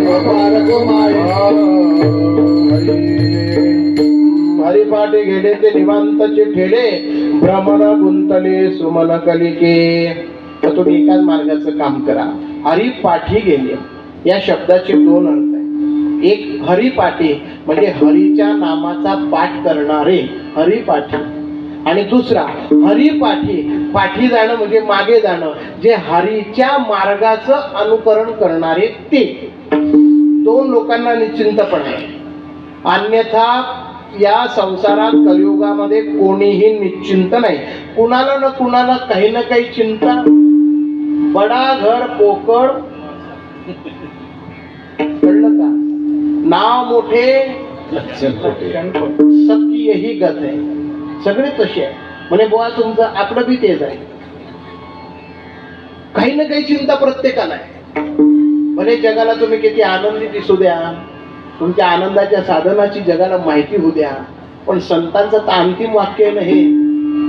गोपाळ गोमाळे हरिपाठी गेले ते निवांतचे ठेले भ्रमण गुंतले सुमन कलिके. तर तुम्ही एकाच मार्गाचं काम करा. हरिपाठी गेले. या शब्दाचे दोन अर्थ आहेत. एक हरिपाठी म्हणजे हरीच्या नामाचा पाठ करणारे हरिपाठी. आणि दुसरा हरिपाठी पाठी जाणं म्हणजे मागे जाणं जे हरीच्या मार्गाचं अनुकरण करणारे ते. दोन लोकांना निश्चिंतपण. अन्यथा या संसारात कलियुगामध्ये कोणीही निश्चिंत नाही. कुणाला ना कुणाला काही ना काही चिंता बडा घर पोकळ. कळलं का? नाव मोठे सबकी यही गत आहे. सगळे तसे आहे. म्हणे बुवा तुमचं आपलं बी तेच आहे. काही ना काही चिंता प्रत्येकाला आहे. भले जगाला तुम्ही किती आनंदी दिसू द्या. तुमच्या आनंदाच्या साधनाची जगाला माहिती होऊ द्या. पण संतांचं तर अंतिम वाक्य आहे ना हे.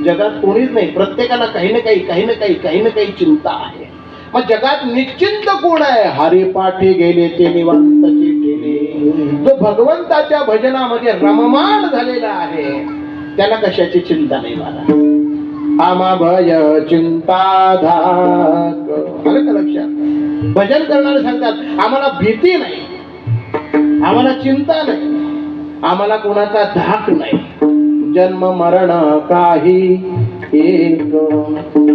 जगात कोणीच नाही. प्रत्येकाला काही ना काही काही ना काही काही ना काही चिंता आहे. मग जगात निश्चिंत कोण आहे? हरिपाठी गेले ते निवांतचे गेले. जो भगवंताच्या भजनामध्ये रममाण झालेला आहे त्याला कशाची चिंता नाही मला आमा भय चिंता धाक आलं का लक्षात? भजन करणारे सांगतात आम्हाला भीती नाही. आम्हाला चिंता नाही. आम्हाला कोणाचा धाक नाही. जन्म मरण काही एक.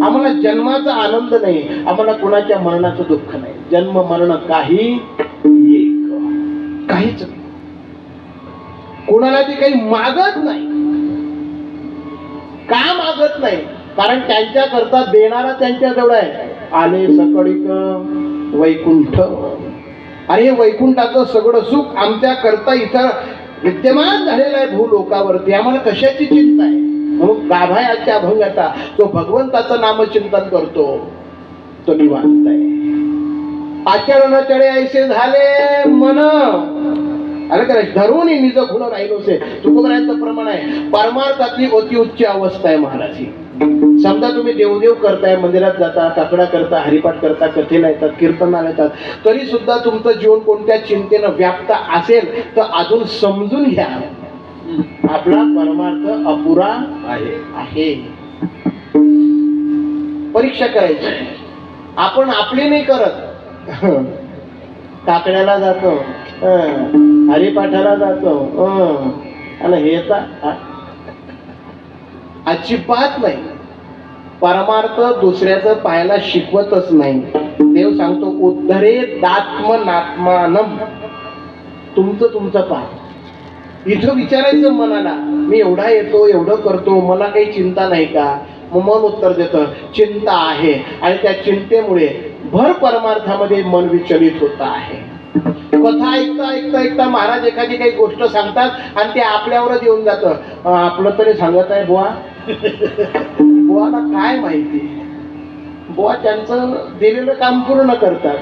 आम्हाला जन्माचा आनंद नाही. आम्हाला कोणाच्या मरणाचं दुःख नाही. जन्म मरण काही एक. काहीच नाही. कोणाला ती काही मागत नाही. का मागत नाही? कारण त्यांच्या करता देणारा त्यांच्या जवळ आहे. आले सकळीक. वैकुंठ. अरे हे वैकुंठाचं सगळं सुख आमच्या करता इथं विद्यमान झालेलं आहे भूलोकावरती. आम्हाला कशाची चिंता आहे? म्हणून गाभायाच्या अभंगाचा तो भगवंताचं नामचिंतन करतो तो निवांत आहे. आचरण चढे ऐसे झाले मन. अरे का धरून निज गुण राहिलोसे तुकोबरायांचं प्रमाण आहे. परमार्थातली अति उच्च अवस्था आहे महाराज ही. समजा तुम्ही देवदेव करताय मंदिरात जाता काकडा करता हरिपाठ करता कथेला येतात कीर्तनाला येतात तरी सुद्धा तुमचं जीवन कोणत्या चिंतेनं व्याप्त असेल तर अजून समजून घ्या. आपला परमार्थ अपुरा आहे. परीक्षा करायची. आपण आपली नाही करत. काकड्याला जातो. हरिपाठाला जातो. आणि हे तर अजिबात नाही. परमार्थ दुसऱ्याचं पाहायला शिकवतच नाही. देव सांगतो उद्धरे दात्म नात्मानम तुमचं तुमचं पहा. इथं विचारायचं मनाला मी एवढा येतो एवढं करतो मला काही चिंता नाही का? मग मन उत्तर देतं चिंता आहे. आणि त्या चिंतेमुळे भर परमार्थामध्ये मन विचलित होत आहे. कथा ऐकता ऐकता ऐकता महाराज एखादी काही गोष्ट सांगतात आणि ते आपल्यावरच येऊन जातं. आपलं तरी सांगत आहे बुवा. बुवाला काय माहिती? बुवा त्यांचं दिलेलं काम पूर्ण करतात.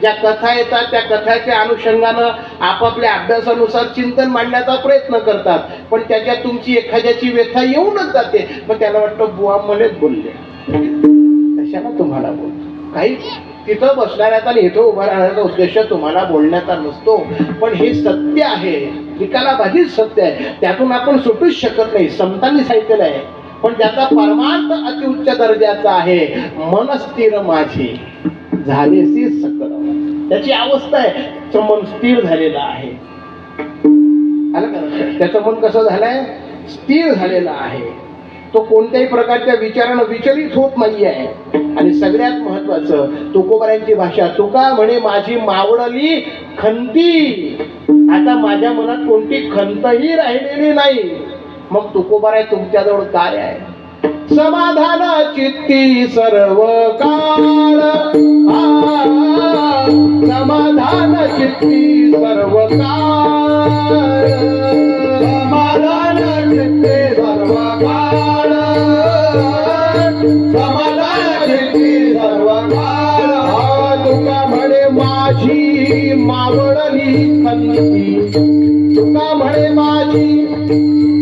ज्या कथा येतात त्या कथाच्या अनुषंगानं आपापल्या अभ्यासानुसार चिंतन मांडण्याचा प्रयत्न करतात. पण त्याच्यात तुमची एखाद्याची व्यथा येऊनच जाते. मग त्याला वाटतं बुवा मलाच बोलले. कशाला तुम्हाला बोलतो? काही तिथं बसणाऱ्याचा आणि इथं उभा राहण्याचा उद्देश तुम्हाला बोलण्याचा नसतो. पण हे सत्य आहे. निकालाबाजीच सत्य आहे. त्यातून आपण सुटूच शकत नाही. संतांनी सांगितलेलं आहे. पण ज्याचा परमार्थ अतिउच्च दर्जाचा आहे मन स्थिर माझी झालेसी सकळ त्याची अवस्था आहे मन स्थिर झालेलं आहे. त्याचं मन कसं झालंय? स्थिर झालेलं आहे. तो कोणत्याही प्रकारच्या विचारानं विचलित होत नाही आहे आणि सगळ्यात महत्वाचं तुकोबाऱ्यांची भाषा तुका म्हणे माझी मावळली खंती. आता माझ्या मनात कोणती खंतही राहिलेली नाही. मग तुकोबाराय तुमच्याजवळ काय आहे? समाधान चित्ती सर्व काळ. समाधान चित्ती सर्व काळ. समाधान चित्ती सर्व काळ. समाधान चित्ती सर्व काळ. हा तुका म्हणे माझी मावळली खंती. तुका म्हणे माझी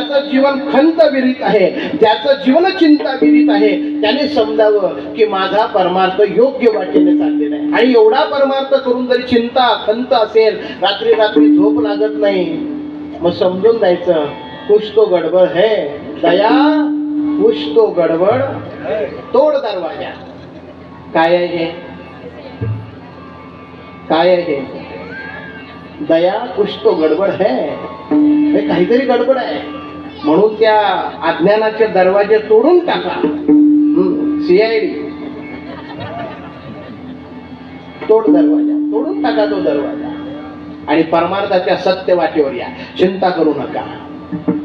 ज्याचं जीवन खंत विरीत आहे ज्याचं जीवन चिंता विरीत आहे त्याने समजावं की माझा परमार्थ योग्य वाटेने चाललेला आहे. आणि एवढा परमार्थ करून जरी चिंता खंत असेल रात्री रात्री झोप लागत नाही मग समजून जायचं कुछ तो गडबड है. दया कुछ तो गडबड तोड दरवाजा. काय आहे हे? काय आहे दया कुछ तो गडबड है. हे काहीतरी गडबड आहे. म्हणून त्या अज्ञानाचे दरवाजे तोडून टाका. सीआयडी तोड दरवाजा तोडून टाका तो दरवाजा. आणि परमार्थाच्या सत्य वाटेवर या. चिंता करू नका.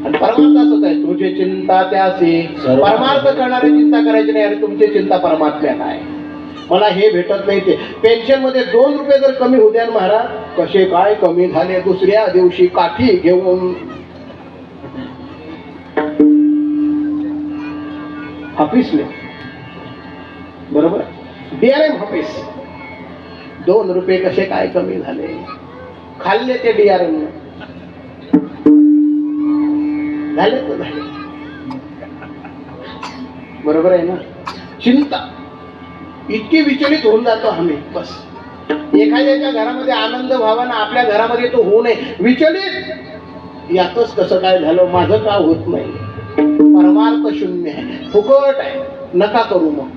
आणि परमार्थ आहे तुझी चिंता त्याशी परमार्थ करणारी चिंता करायची नाही आणि तुमची चिंता परमात्म्यात आहे. मला हे भेटत नाही ते. पेन्शनमध्ये दोन रुपये जर कमी होऊ द्या महाराज कसे काय कमी झाले दुसऱ्या दिवशी काठी घेऊन? ऑफिसले बरोबर? डीआरएम ऑफिस दोन रुपये कसे काय कमी झाले? खाल्ले ते डीआरएम झाले तर झाले. बरोबर आहे ना? चिंता. इतकी विचलित होऊन जातो आम्ही. बस. एखाद्याच्या घरामध्ये आनंद व्हावा ना आपल्या घरामध्ये तो होऊ नये. विचलित. यातच कसं काय झालं? माझं का होत नाही? परमार्थ शून्य आहे. फुकट आहे. नका करू मग.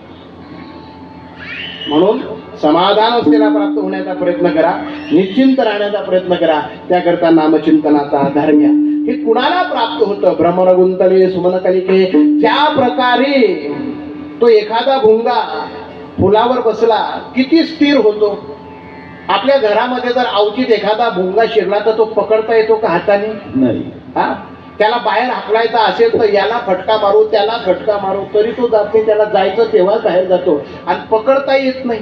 म्हणून समाधान असलेला प्राप्त होण्याचा प्रयत्न करा. निश्चिंत राहण्याचा प्रयत्न करा. त्याकरता नामचिंतनाचा आधार घ्या. हे कुणाला प्राप्त होतं? भ्रमण गुंतले सुमन कलिके ज्या प्रकारे तो एखादा भुंगा फुलावर बसला किती स्थिर होतो. आपल्या घरामध्ये जर अवचित एखादा भुंगा शिरला तर तो पकडता येतो का हाताने? नाही. हा? त्याला बाहेर हाकलायचा असेल तर याला फटका मारू त्याला फटका मारू तरी तो जात नाही त्याला जायचं तेव्हा बाहेर जातो. आणि पकडता येत नाही.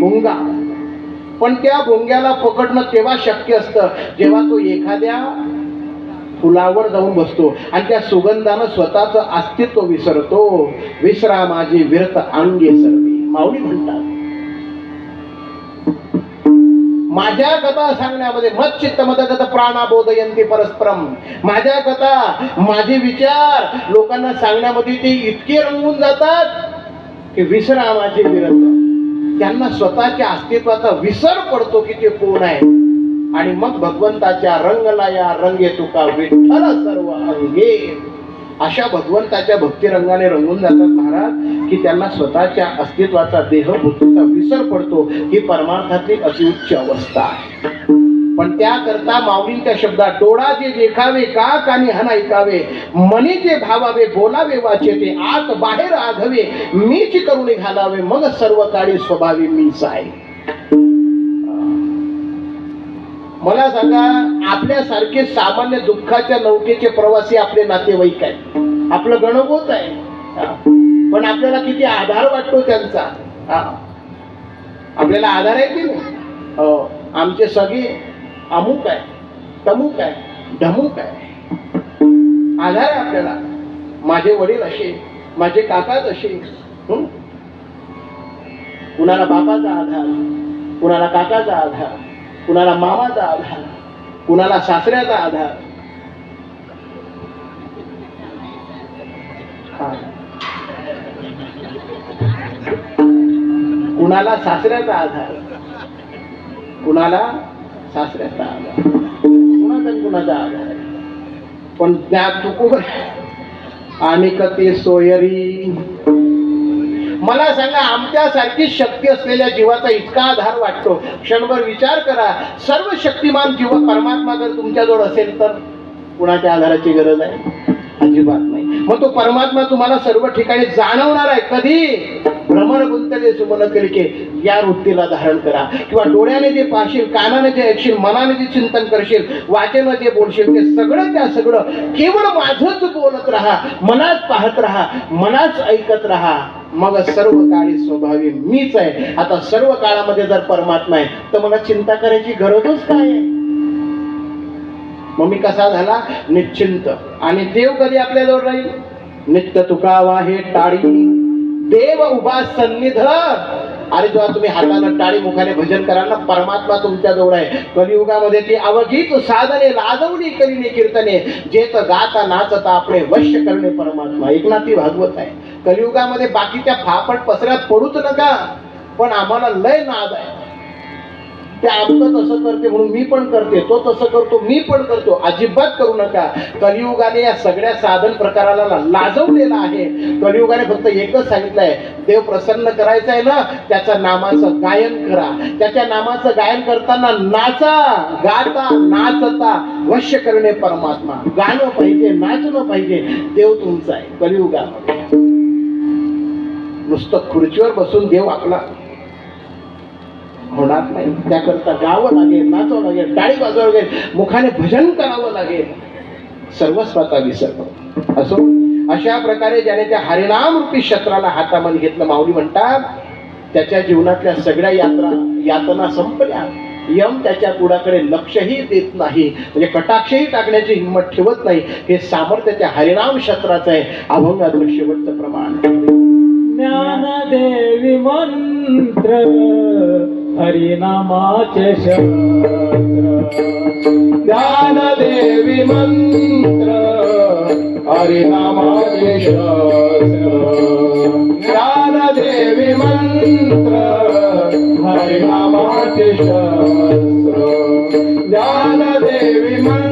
भोंगा. पण त्या भुंग्याला पकडणं तेव्हा शक्य असतं जेव्हा तो एखाद्या फुलावर जाऊन बसतो आणि त्या सुगंधानं स्वतःच अस्तित्व विसरतो. विसरा माझी विरत अंगे सर्वे. माऊली म्हणतात. माझ्या कथा सांगण्यामध्ये मत चित्त मदगत प्राणाबोधयंती परस्परम. माझ्या कथा माझे विचार लोकांना सांगण्यामध्ये ते इतके रंगून जातात की विसरामाचे माझे त्यांना स्वतःच्या अस्तित्वाचा विसर पडतो की ते कोण आहे? आणि मग भगवंताच्या रंगला या रंगे तुका विठ्ठल सर्व अंगे. अशा भगवंताच्या भक्तिरंगाने रंगून जातात महाराज की त्यांना स्वतःच्या अस्तित्वाचा देह देहभूतीचा विसर पडतो ही परमार्थातली अतिउच्च अवस्था आहे. पण त्याकरता माऊलींच्या शब्दात डोळा जे देखावे का कानी हन ऐकावे मनी जे भावावे बोलावे वाचे ते आत बाहेर आघवे मीच करून घालावे मग सर्व काळी स्वभावी मीच आहे. मला सांगा आपल्यासारखे सामान्य दुःखाच्या नौकेचे प्रवासी आपले नातेवाईक आहेत. आपलं गणगोत आहे. पण आपल्याला किती आधार वाटतो त्यांचा? हा. आपल्याला आधार आहे की नाही? हो. आमचे सगळे अमुक आहे तमुक आहे ढमुक आहे आधार आहे आपल्याला. माझे वडील असे माझे काकाच असे कुणाला बापाचा आधार कुणाला काकाचा आधार. कुणाला मामाचा आधार कुणाला सासऱ्याचा आधार. हा. कुणाला सासऱ्याचा आधार कुणाला सासऱ्याचा आधार. कुणाचा कुणाचा आधार. पण त्या चुकून आणि कती सोयरी मला सांगा आमच्यासारखी शक्ती असलेल्या जीवाचा इतका आधार वाटतो. क्षणभर विचार करा. सर्व शक्तिमान जीव परमात्मा जर तुमच्याजवळ असेल तर कुणाच्या आधाराची गरज आहे? अजिबात नाही. मग तो परमात्मा तुम्हाला सर्व ठिकाणी जाणवणार आहे. कधी? भ्रमण गुंतले सुमन कलिके या वृत्तीला धारण करा. किंवा डोळ्याने जे पाहशील कानाने जे ऐकशील मनाने जे चिंतन करशील वाचेनं जे बोलशील ते सगळं त्या सगळं केवळ माझच बोलत राहा. मनात पाहत राहा. मनाच ऐकत राहा. मग सर्व काळी स्वभावी मीच आहे. आता सर्व काळामध्ये जर परमात्मा आहे तर मला चिंता करायची गरजच काय आहे? मग मी कसा झाला? निश्चिंत. आणि देव कधी आपल्याजवळ राहील नित्य तुकावा हे टाळी. देव उभा सन्निध अरे जेव्हा तुम्ही हातानं टाळी मुखाने भजन कराल ना परमात्मा तुमच्या जवळ आहे. कलियुगामध्ये ती अवघीच साधने लाजवणी करीने कीर्तने. जेत गाता नाचता आपले वश्य करणे परमात्मा. एकनाथी भागवत आहे. कलियुगामध्ये बाकीच्या फापट पसऱ्यात पडूच नका पण आम्हाला लय नाद आहे. ते आमचं तसं करते म्हणून मी पण करते तो तसं करतो मी पण करतो. अजिबात करू नका. कलियुगाने या सगळ्या साधन प्रकाराला लाजवलेला आहे. कलियुगाने फक्त एकच सांगितलंय देव प्रसन्न करायचं आहे ना त्याच्या नामाचं गायन करा. त्याच्या नामाचं गायन करताना नाचा गाता नाचता. वश्य करणे परमात्मा. गाणं पाहिजे नाचणं पाहिजे. देव तुमचा आहे कलियुगामध्ये. नुसतं खुर्चीवर बसून देव आपला होणार नाही. त्याकरता गावं लागेल नाचावं लागेल टाळी वाजवावं लागेल मुखाने भजन करावं लागेल. सर्वस्वता विसर्ग. असो. अशा प्रकारे ज्याने त्या हरिनाम रूपी शस्त्राला हातामध्ये घेतलं माऊली म्हणतात त्याच्या जीवनातल्या सगळ्या यात्रा यातना संपल्या. यम त्याच्या पुढाकडे लक्षही देत नाही. म्हणजे कटाक्षही टाकण्याची हिंमत ठेवत नाही. हे सामर्थ्य त्या हरिनाम शस्त्राचं आहे. अभंगातलं शेवटचं प्रमाण. ज्ञानदेवी मंत्र हरिनामाचे शस्त्र ज्ञानदेवी मंत्र हरिनामाचे शस्त्र ज्ञानदेवी मंत्र हरिनामाचे शस्त्र ज्ञानदेवी मंत्र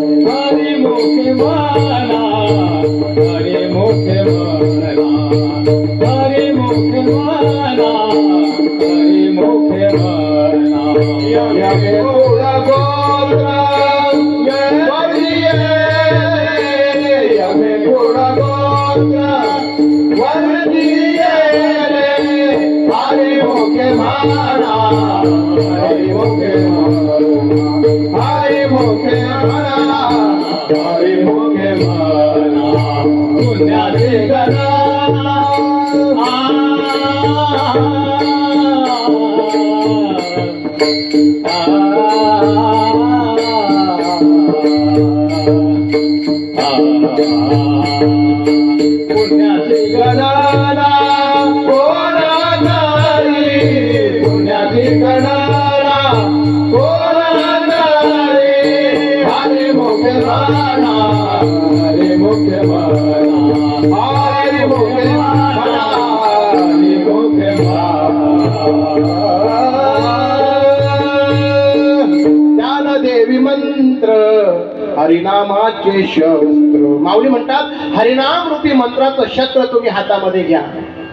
मंत्र हरिनामाचे शस्त्र. माऊली म्हणतात हरिनाम रूपी मंत्राचं शस्त्र तुम्ही हातामध्ये घ्या.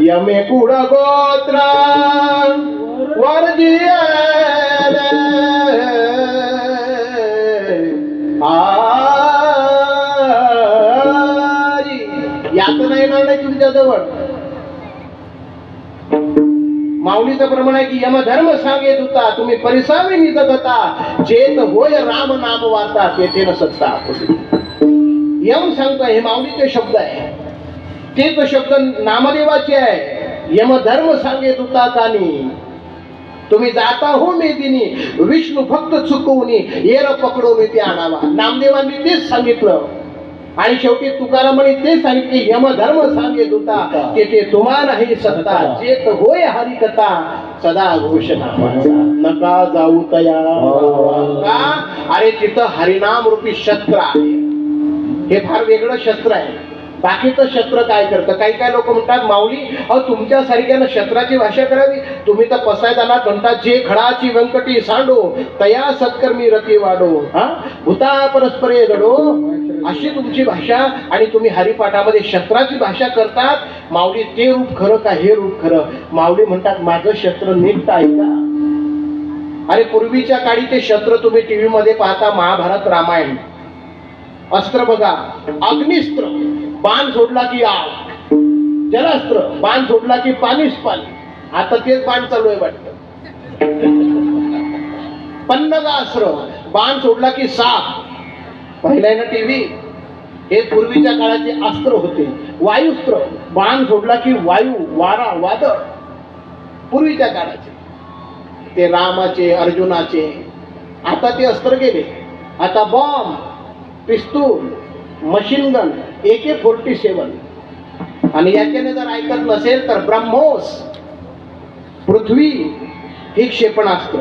यमे कुड गोत्र वर्जिये यातना येणार नाही तुमच्या जवळ. माऊलीचं प्रमाण आहे की यम धर्म सांगे होता तुम्ही परिसावे निजगता जेन होय राम नाम वार्ता तेथे न सत्ता यम सांगता हे माऊलीचे शब्द आहे. तेच शब्द नामदेवाचे आहे. यम धर्म सांगे होता कानी. तुम्ही जाता हो मेदिनी विष्णू भक्त चुकवून येर पकडून ते आणावा. नामदेवांनी तेच सांगितलं. आणि शेवटी तुकारामाने ते सांगितले यमधर्म सांगेत होता की ते तुम्हा नाही सत्ता. जेत होय हरिकथा सदा घोषणा नका जाऊ तया. का? अरे तिथं हरिनाम रूपी शस्त्र आहे. हे फार वेगळं शस्त्र आहे. बाकीचं शस्त्र काय करतं? काही काही लोक म्हणतात माऊली अहो तुमच्या सारख्यानं शस्त्राची भाषा करावी. तुम्ही तर पसायदाना म्हणतात जे खडाची व्यंकटी सांडो तया सत्कर्मी रती वाढो हा? भूता परस्परे गडो. अशी तुमची भाषा आणि तुम्ही हरिपाठामध्ये शस्त्राची भाषा करतात. माऊली ते रूप खरं का हे रूप खरं? माऊली म्हणतात माझं शस्त्र नीट ऐका अरे पूर्वीच्या काळी ते शस्त्र तुम्ही टीव्ही मध्ये पाहता महाभारत रामायण. अस्त्र बघा अग्निस्त्र बाण सोडला की आग. जलास्त्र बाण सोडला की पाणीच पाणी. आता तेच बाण चालू आहे वाटत. पन्नगास्त्र बाण सोडला की साप. पाहिलाय ना टीव्ही? हे पूर्वीच्या काळाचे अस्त्र होते. वायुस्त्र. बाण सोडला की वायू वारा वादळ. पूर्वीच्या काळाचे. ते रामाचे अर्जुनाचे. आता ते अस्त्र गेले. आता बॉम्ब पिस्तूल machine gun A K forty seven आणि याच्याने जर ऐकत नसेल तर ब्रह्मोस पृथ्वी ही क्षेपणास्त्र.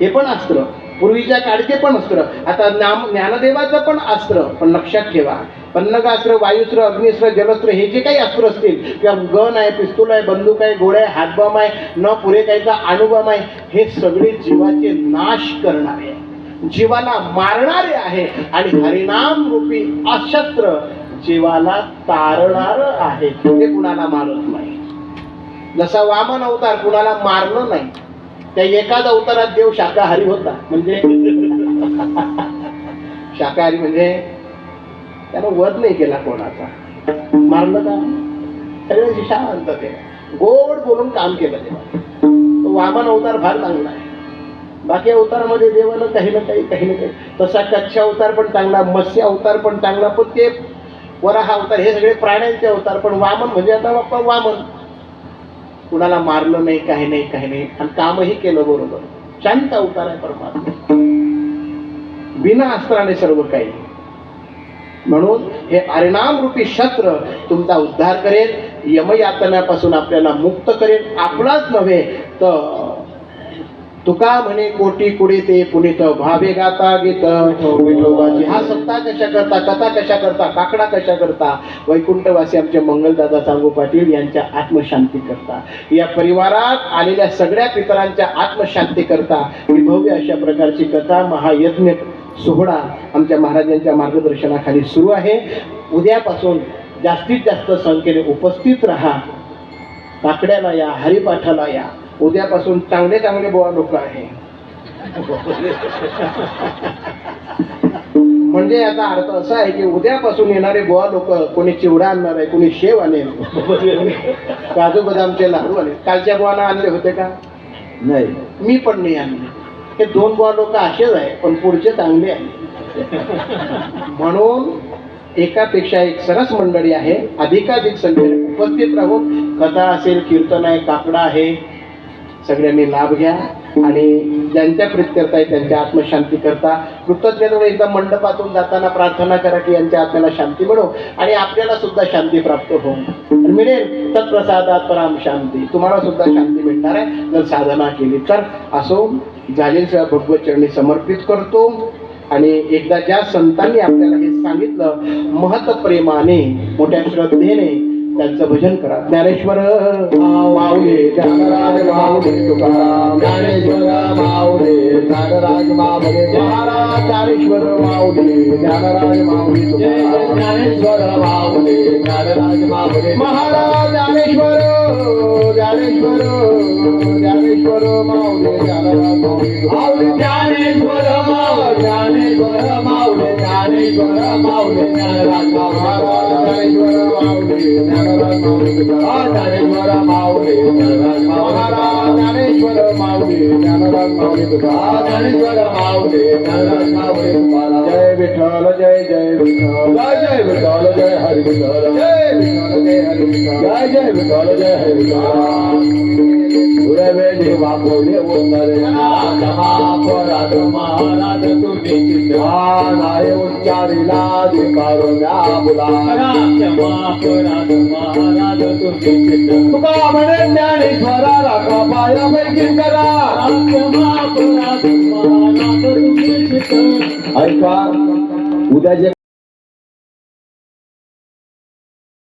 हे पण अस्त्र. पूर्वीच्या काळचे पण अस्त्र. आता नाम ज्ञानदेवाचं पण अस्त्र. पण लक्षात ठेवा. पन्नगास्त्र वायुस्त्र अग्निस्त्र जलस्त्र हे जे काही अस्त्र असतील किंवा गन आहे पिस्तूल आहे बंदूक आहे गोळ्या आहे हातबॉम आहे न पुरे काहीचा अणुबॉम्ब आहे हे सगळे जीवाचे नाश करणारे आहे जीवाला मारणारे आहे आणि हरिनाम रूपी अशस्त्र जीवाला तारणार आहे. ते कुणाला मारत नाही. जसा वामन अवतार कुणाला मारलं नाही त्या एकाच अवतारात देव शाकाहारी होता म्हणजे? शाकाहारी म्हणजे त्यानं वध नाही केला कोणाचा. मारलं का? सगळे शांत ते. गोड बोलून काम केलं तेव्हा तो वामन अवतार फार चांगला आहे. बाकी अवतारामध्ये देवानं काही ना काही काही ना काही. तसा कच्छ अवतार पण चांगला मत्स्य अवतार पण चांगला पण ते वराहा अवतार हे सगळे प्राण्यांचे अवतार पण वामन म्हणजे आता बाप्पा वामन. कुणाला मारलं नाही काही नाही काही नाही. आणि कामही केलं बरोबर. शांत अवतार आहे परमात्मा. बिना अस्त्राने सर्व काही. म्हणून हे परिणाम रूपी शस्त्र तुमचा उद्धार करेल यमयातनापासून आपल्याला मुक्त करेल. आपलाच नव्हे तर तुका म्हणे कोटी कुडी ते पुनित भावे गाता गीत. विठोबाची हा सत्ता कशा करता कथा कशा करता काकडा कशा करता? वैकुंठवासी आमचे मंगलदादा सांगू पाटील यांच्या आत्मशांती करता. या परिवारात आलेल्या सगळ्या पितरांच्या आत्मशांती करता. ही भव्य अशा प्रकारची कथा महायज्ञ सोहळा आमच्या महाराजांच्या मार्गदर्शनाखाली सुरू आहे. उद्यापासून जास्तीत जास्त संख्येने उपस्थित राहा. काकड्याला या हरिपाठाला या. उद्यापासून चांगले चांगले बोवा लोक आहे. म्हणजे याचा अर्थ असा आहे की उद्यापासून येणारे गोवा लोक कोणी चिवडा आणणार आहे कोणी शेव आणेल काजू बदामचे लाडू आणेल. कालच्या गोवाना आणले होते का? नाही. मी पण नाही आणले. हे दोन गोवा लोक असेच आहे पण पुढचे चांगले आहे म्हणून एकापेक्षा एक सरस मंडळी आहे. अधिकाधिक संख्येने उपस्थित राहून कथा असेल कीर्तन आहे काकडा आहे सगळ्यांनी लाभ घ्या आणि ज्यांच्या प्रित्यर्थ आहे त्यांच्या आत्मशांती करता. कृतज्ञतेने एकदा मंडपातून जाताना प्रार्थना करा की यांच्या आत्म्याला शांती मिळो आणि आपल्याला सुद्धा शांती प्राप्त हो. आणि मिळेल तत्प्रसादात पराम शांती. तुम्हाला सुद्धा शांती मिळणार आहे. जर साधना केली तर असो झालेल सगळ्या भगवत चरणी समर्पित करतो आणि एकदा ज्या संतांनी आपल्याला हे सांगितलं महत प्रेमाने मोठ्या श्रद्धेने त्यांचं भजन करा. ज्ञानेश्वर माऊले ज्ञानराज माऊले तुकाराम ज्ञानेश्वर माऊले ज्ञानराज माऊले महाराज ज्ञानेश्वर माऊले ज्ञानराज माऊले ज्ञानेश्वर माऊले ज्ञानराज माऊले महाराज ज्ञानेश्वर ज्ञानेश्वर ज्ञानेश्वर माऊले ज्ञानराज माऊले ज्ञानेश्वर माऊली ज्ञानेश्वर माऊली जय विठ्ठल जय जय विठ्ठल जय जय विठ्ठल जय हरी विठ्ठल जय विठ्ठल जय हरी विठ्ठल जय जय विठ्ठल जय हरि विठ्ठल देवा बोले उत्तरे महापराध महाराज तुम्ही चित्रा नाय उच्चारिला स्वीकारो म्या बुला महापराध महाराज तुम्ही चित्र तुका म्हणे ज्ञानेश्वरा राखा पाया पैकी करा महापराध महाराज तुम्ही चित्र ऐका उद्या जे